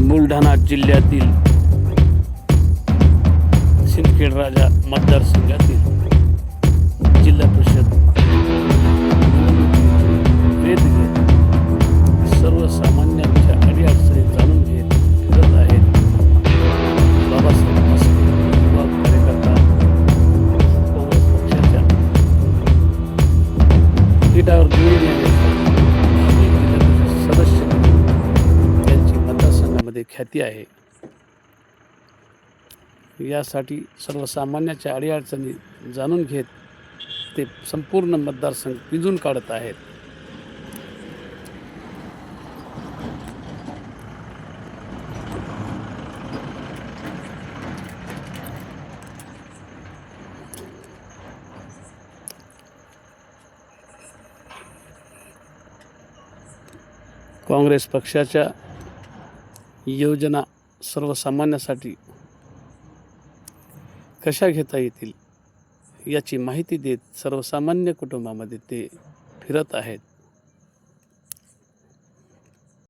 बुलढाणा जिल्ह्यातील सिंदखेड राजा मतदारसंघातील जिल्हा परिषद पीठावर निवडून सदस्य त्यांची मतदारसंघामध्ये ख्याती आहे. यासाठी सर्वसामान्याच्या अडीअडचणी जाणून घेत ते संपूर्ण मतदारसंघ पिंजून काढत आहेत. काँग्रेस पक्षाच्या योजना सर्वसामान्यासाठी कशा घेता येतील याची माहिती देत सर्वसामान्य कुटुंबामध्ये ते फिरत आहेत.